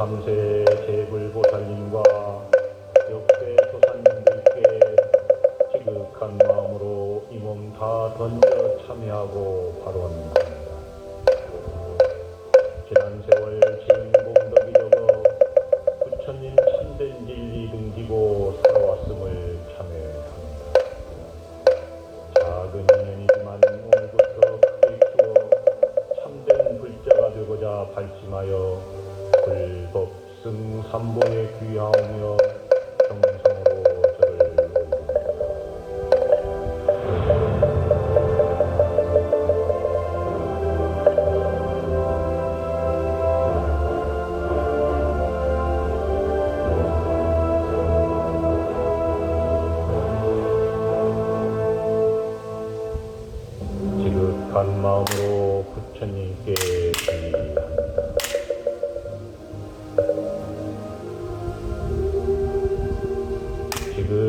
cuando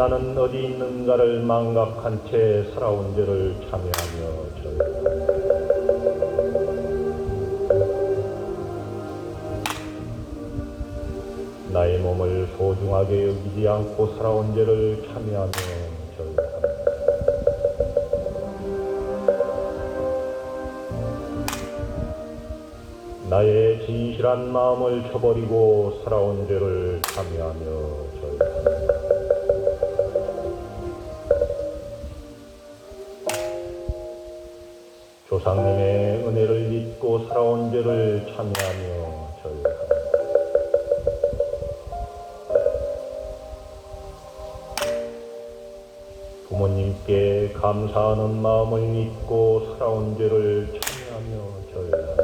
나는 어디 있는가를 망각한 채 살아온 죄를 참여하며 절합니다. 나의 몸을 소중하게 여기지 않고 살아온 죄를 참여하며 절합니다. 나의 진실한 마음을 쳐버리고 살아온 죄를 참여하며 조상님의 은혜를 믿고 살아온 죄를 참여하며 절합니다. 부모님께 감사하는 마음을 믿고 살아온 죄를 참여하며 절합니다.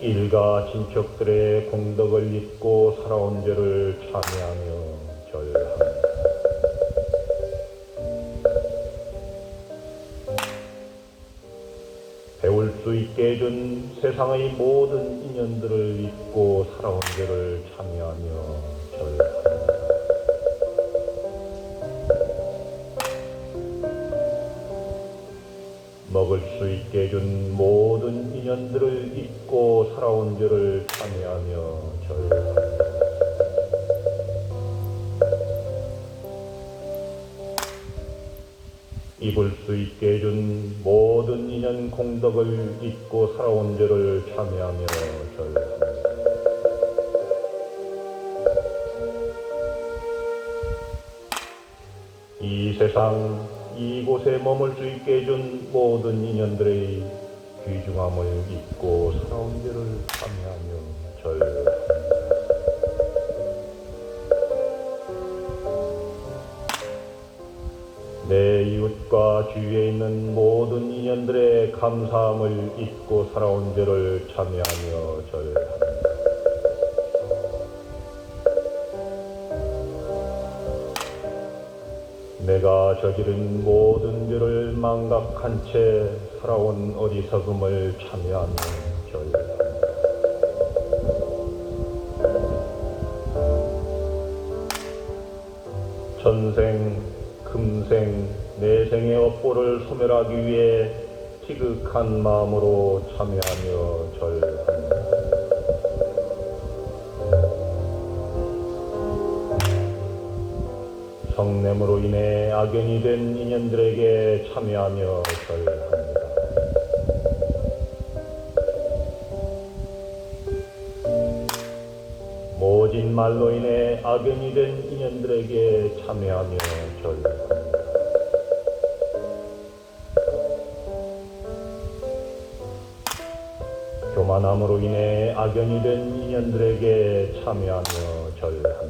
일가 친척들의 공덕을 잊고 살아온 죄를 참여하며 절합니다. 있게 해준 세상의 모든 인연들을 잊고 살아온 죄를 참여하며 절합니다. 먹을 수 있게 해준 모든 인연들을 잊고 살아온 죄를 참여하며 절합니다. 입을 수 있게 해준 모든 인연 공덕을 잊고 살아온 죄를 참여하며 절합니다. 이 세상 이곳에 머물 수 있게 해준 모든 인연들의 귀중함을 잊고 살아온 죄를 참여하며 절합니다. 이웃과 주위에 있는 모든 인연들의 감사함을 잊고 살아온 죄를 참여하며 절합니다. 내가 저지른 모든 죄를 망각한 채 살아온 어리석음을 참여하며 절합니다. 전생, 금생, 내 생의 업보를 소멸하기 위해 지극한 마음으로 참여하며 절합니다. 성냄으로 인해 악연이 된 인연들에게 참여하며 절합니다. 모진 말로 인해 악연이 된 인연들에게 참여하며 절합니다. 사람으로 인해 악연이 된 인연들에게 참여하며 절합니다.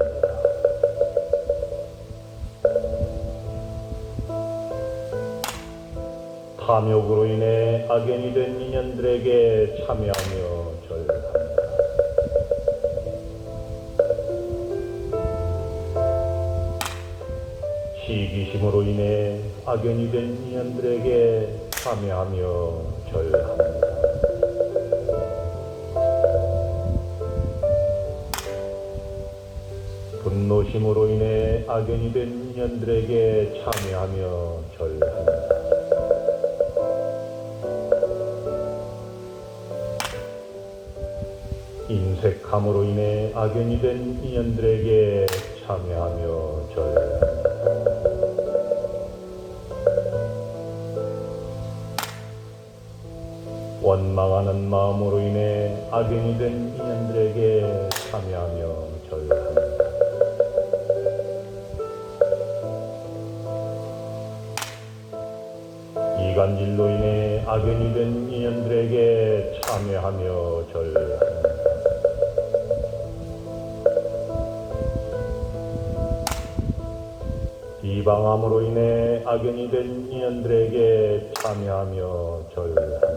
탐욕으로 인해 악연이 된 인연들에게 참여하며 절합니다. 시기심으로 인해 악연이 된 인연들에게 참여하며 절합니다. 분노심으로 인해 악연이 된 인연들에게 참여하며 절합니다. 인색함으로 인해 악연이 된 인연들에게 참여하며 절합니다. 원망하는 마음으로 인해 악연이 된 인연들에게 참여하며 절합니다. 이간질로 인해 악연이 된 인연들에게 참여하며 절합니다. 비방함으로 인해 악연이 된 인연들에게 참여하며 절합니다.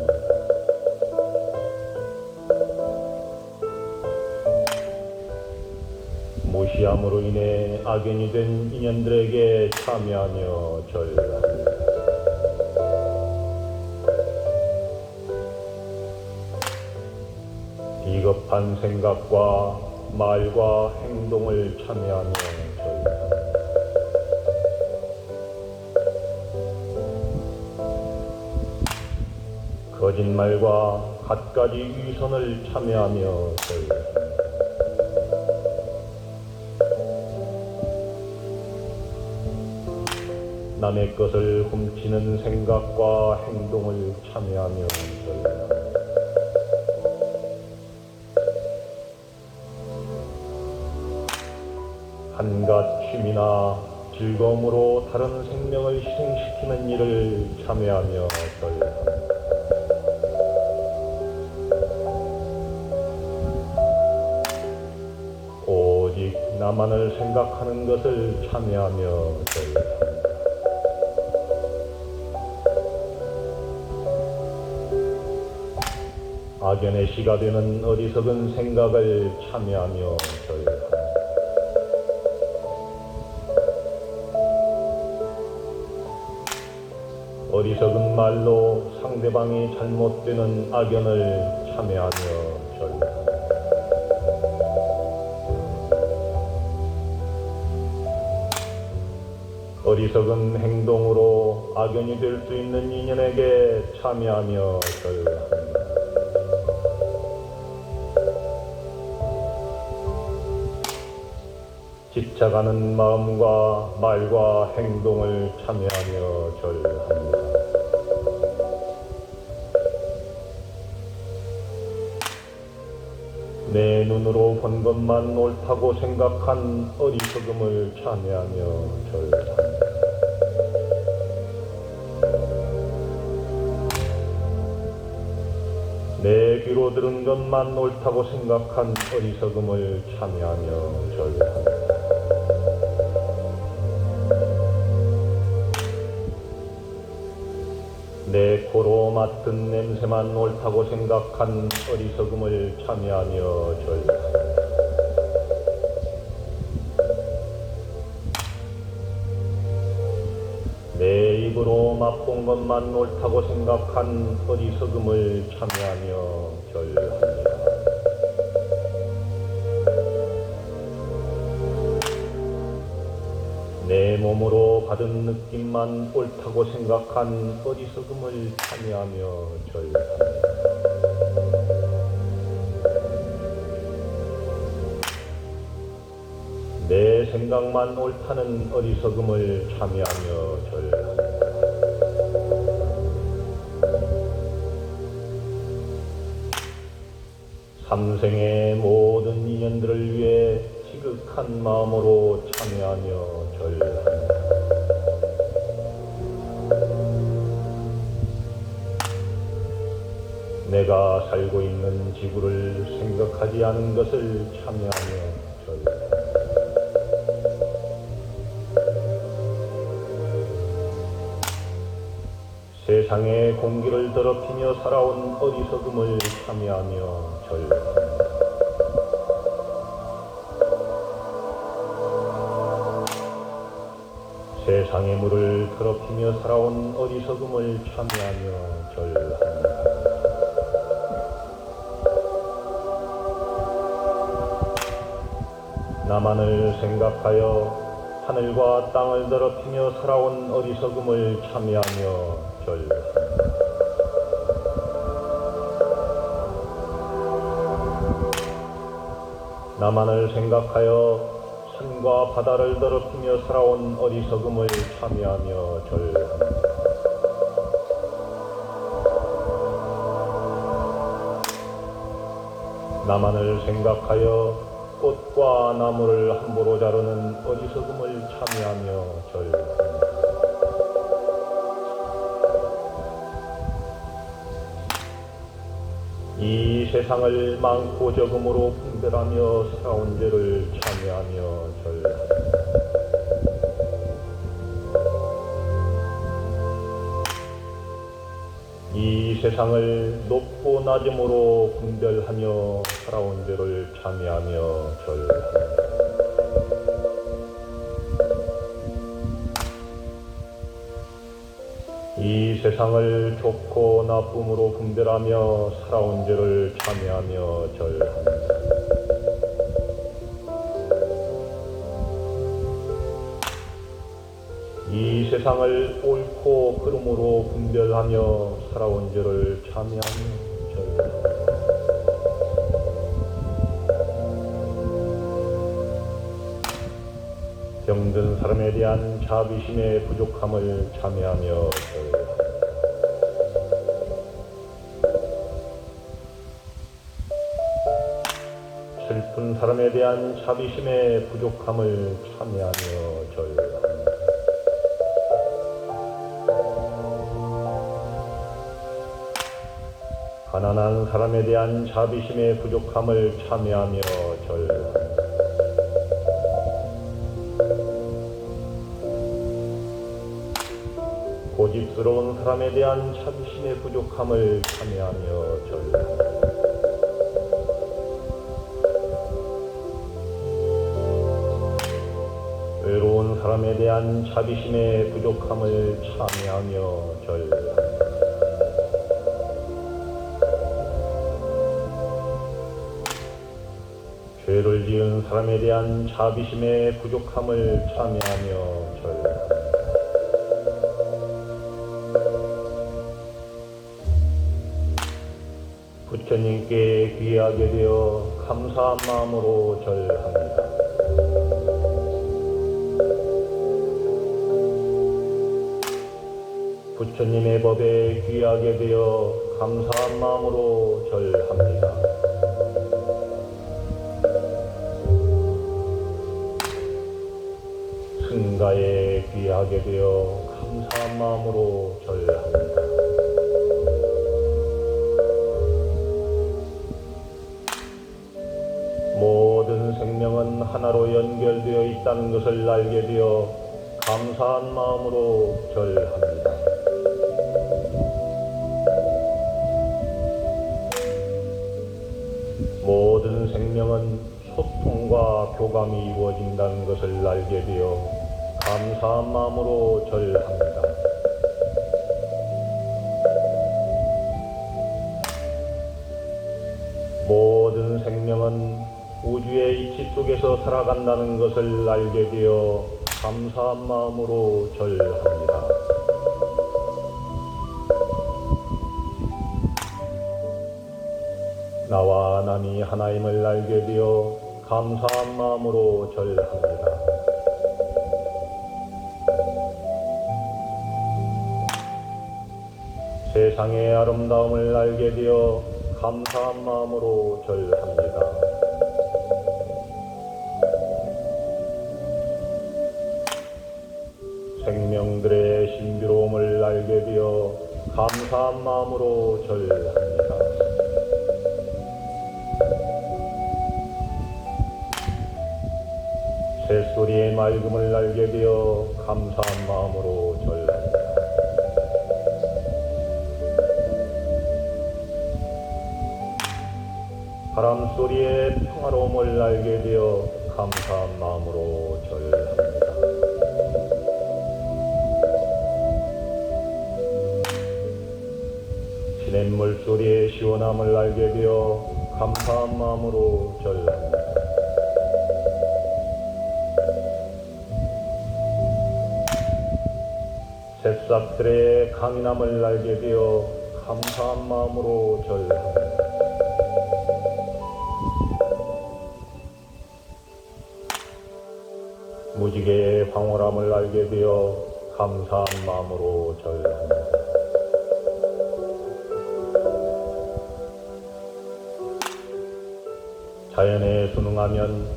무시함으로 인해 악연이 된 인연들에게 참여하며 절합니다. 비겁한 생각과 말과 행동을 참여하며 절합니다. 거짓말과 갖가지 위선을 참여하며 절합니다. 남의 것을 훔치는 생각과 행동을 참여하며 절합니 한갓 취미나 즐거움으로 다른 생명을 희생시키는 일을 참여하며 절합니다. 오직 나만을 생각하는 것을 참여하며 절합니다. 악연의 시가 되는 어리석은 생각을 참여하며 절합 말로 상대방이 잘못되는 악연을 참여하며 절합니다. 어리석은 행동으로 악연이 될 수 있는 인연에게 참여하며 절합니다. 집착하는 마음과 말과 행동을 참여하며 절합니다. 눈으로 본 것만 옳다고 생각한 어리석음을 참여하며 절합니다. 내 귀로 들은 것만 옳다고 생각한 어리석음을 참여하며 절합니다. 내 코로 맡은 냄새만 옳다고 생각한 어리석음을 참여하며 절합니다. 내 입으로 맛본 것만 옳다고 생각한 어리석음을 참여하며 절합니다. 받은 느낌만 옳다고 생각한 어리석음을 참여하며 절합니다. 내 생각만 옳다는 어리석음을 참여하며 절합니다. 삼생의 모든 인연들을 위해 지극한 마음으로 참여하며 절합니다. 살고 있는 지구를 생각하지 않은 것을 참여하며 절합니다. 세상의 공기를 더럽히며 살아온 어리석음을 참여하며 절합니다. 세상의 물을 더럽히며 살아온 어리석음을 참여하며 절합니다. 나만을 생각하여 하늘과 땅을 더럽히며 살아온 어리석음을 참여하며 절합니다. 나만을 생각하여 산과 바다를 더럽히며 살아온 어리석음을 참여하며 절합니다. 나만을 생각하여 꽃과 나무를 함부로 자르는 어리석음을 참여하며 절합니다. 이 세상을 많고 적음으로 분별하며 살아온 죄를 참여하며 절합니다. 이 세상을 높고 낮음으로 분별하며 살아온 죄를 참여하며 절합니다. 이 세상을 좋고 나쁨으로 분별하며 살아온 죄를 참여하며 절합니다. 이 세상을 옳고 그름으로 분별하며 살아온 죄를 참여하며. 병든 사람에 대한 자비심의 부족함을 절합니다. 슬픈 사람에 대한 자비심의 부족함을 참여하며 가난한 사람에 대한 자비심의 부족함을 참여하며 절합니다. 고집스러운 사람에 대한 자비심의 부족함을 참여하며 절합니다. 외로운 사람에 대한 자비심의 부족함을 참여하며 절합 죄를 지은 사람에 대한 자비심의 부족함을 참여하며 절합니다. 부처님께 귀하게 되어 감사한 마음으로 절합니다. 부처님의 법에 귀하게 되어 감사한 마음으로 절합니다. 승가에 귀하게 되어 감사한 마음으로 절합니다. 모든 생명은 하나로 연결되어 있다는 것을 알게 되어 감사한 마음으로 절합니다. 모든 생명은 소통과 교감이 이루어진다는 것을 알게 되어 감사한 마음으로 절합니다. 모든 생명은 우주의 이치 속에서 살아간다는 것을 알게 되어 감사한 마음으로 절합니다. 나와 남이 하나임을 알게 되어 감사한 마음으로 절합니다. 세상의 아름다움을 알게 되어 감사한 마음으로 절합니다. 생명들의 신비로움을 알게 되어 감사한 마음으로 절합니다. 새소리의 맑음을 알게 되어 감사한 마음으로 절 바람 소리의 평화로움을 알게 되어 감사한 마음으로 절합니다. 시냇물 소리의 시원함을 알게 되어 감사한 마음으로 절합니다. 새싹들의 강인함을 알게 되어 감사한 마음으로 절합니다. 무지개의 황홀함을 알게 되어 감사한 마음으로 절합니다. 자연에 순응하면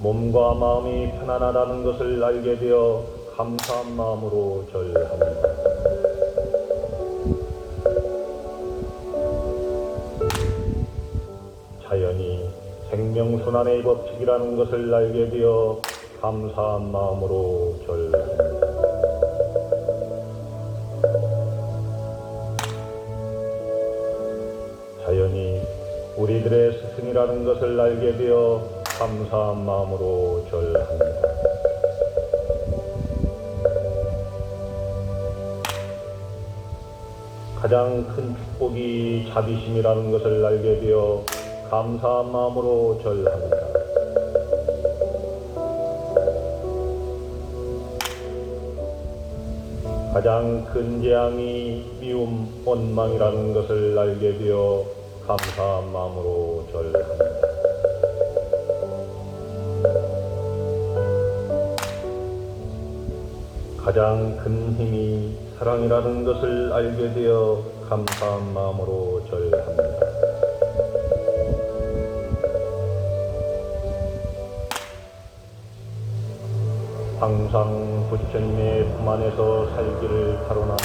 몸과 마음이 편안하다는 것을 알게 되어 감사한 마음으로 절합니다. 자연이 생명순환의 법칙이라는 것을 알게 되어 감사한 마음으로 절합니다. 자연이 우리들의 스승이라는 것을 알게 되어 감사한 마음으로 절합니다. 가장 큰 축복이 자비심이라는 것을 알게 되어 감사한 마음으로 절합니다. 가장 큰 재앙이 미움, 원망이라는 것을 알게 되어 감사한 마음으로 절합니다. 가장 큰 힘이 사랑이라는 것을 알게 되어 감사한 마음으로 절합니다. 항상 부처님의 품 안에서 살기를 발언하며.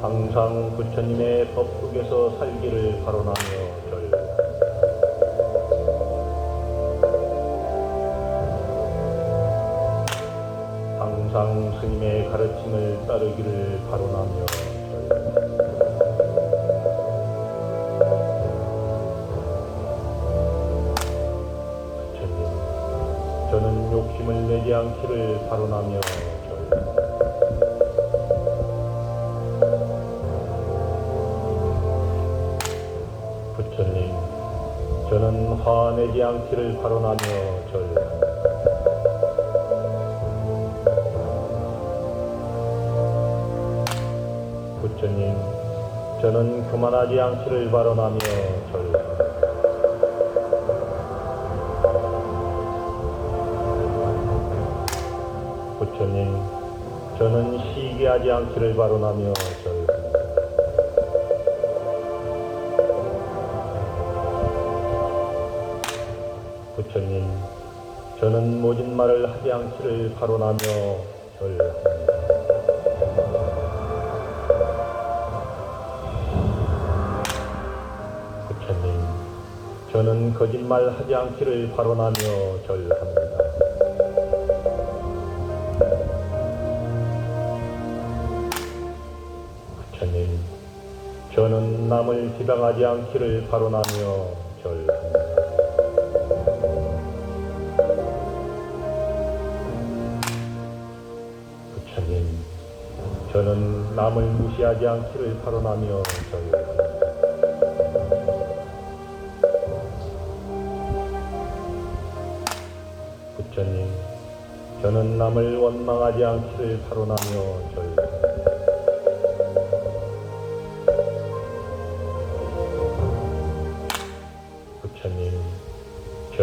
항상 부처님의 법국에서 살기를 발언하며 절합니다. 항상 스님의 가르침을 따르기를 발언하며 절합니다. 부처님, 저는 화내지 않기를 발언하며 절합니다. 부처님, 저는 교만하지 않기를 발언하며 절 시기하지 않기를 발언하며 절합니다. 부처님, 저는 모진 말을 하지 않기를 발언하며 절합니다. 부처님, 저는 거짓말 하지 않기를 발언하며 절합니다. 남을 비방하지 않기를 발언하며 절합니다. 부처님, 저는 남을 무시하지 않기를 발언하며 절합니다. 부처님, 저는 남을 원망하지 않기를 발언하며 절합니다.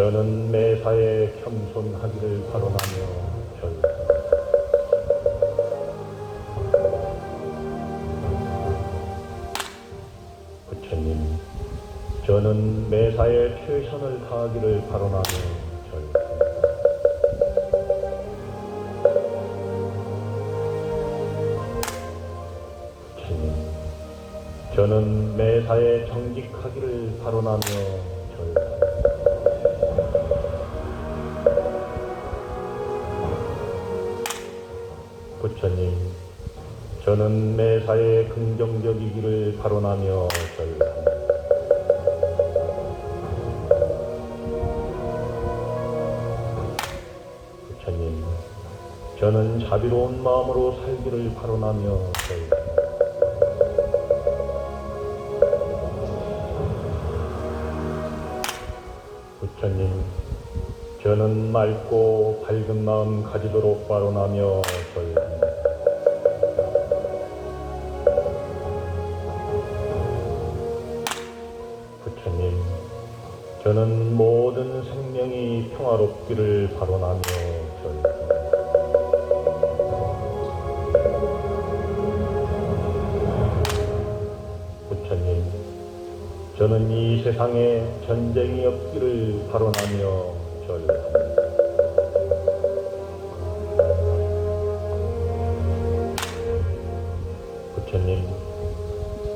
저는 매사에 겸손하기를 발언하며 절합니다. 부처님, 저는 매사에 최선을 다하기를 발언하며 절합니다. 부처님, 저는 매사에 정직하기를 발언하며 자비로운 마음으로 살기를 발언하며. 부처님, 저는 맑고 밝은 마음 가지도록 발언하며 절합니다. 부처님, 저는 모든 생명이 평화롭기를 발언하며 세상에 전쟁이 없기를 발언하며 절합니다. 부처님,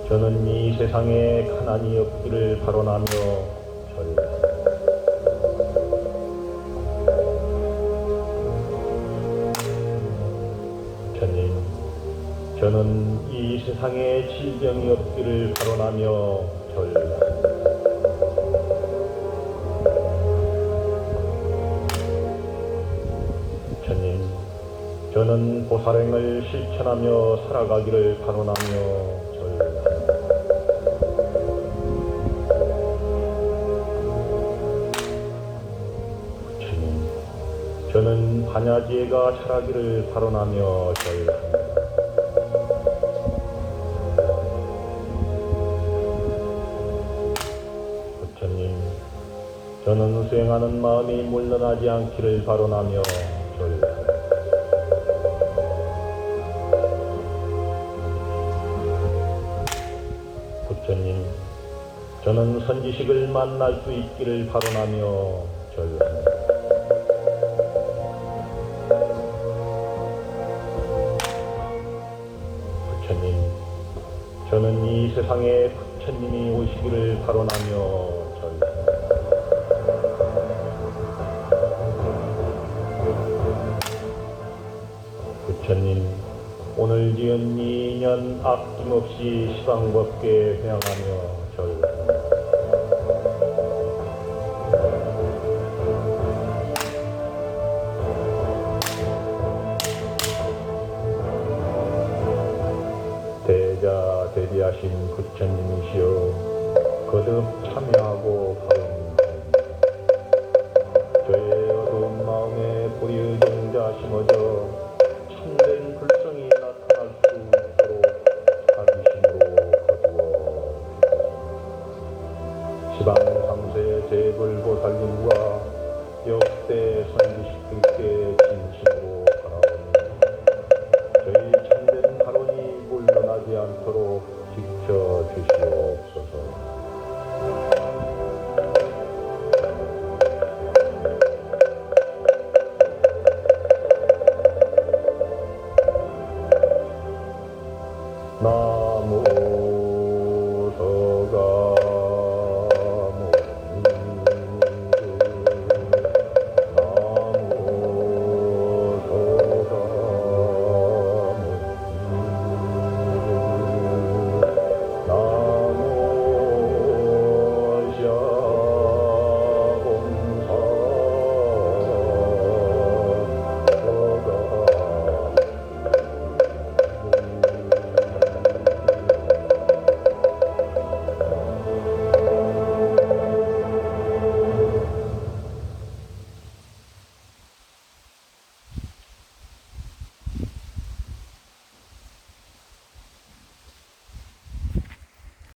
저는 이 세상에 가난이 없기를 발언하며 절합니다. 부처님, 저는 이 세상에 질병이 없기를 발언하며 절합니다. 저는 보살행을 실천하며 살아가기를. 부처님, 저는 반야지혜가 자라기를 발언하며 절합니다. 부처님, 저는 수행하는 마음이 물러나지 않기를 발언하며 절합니다. 저는 선지식을 만날 수 있기를 발언하며 절합니다. 부처님, 저는 이 세상에 부처님이 오시기를 절합니다. 부처님, 오늘 지은 이년 아낌없이 시방법계 회양하며 하신 부처님이시여 거듭 참여하고 那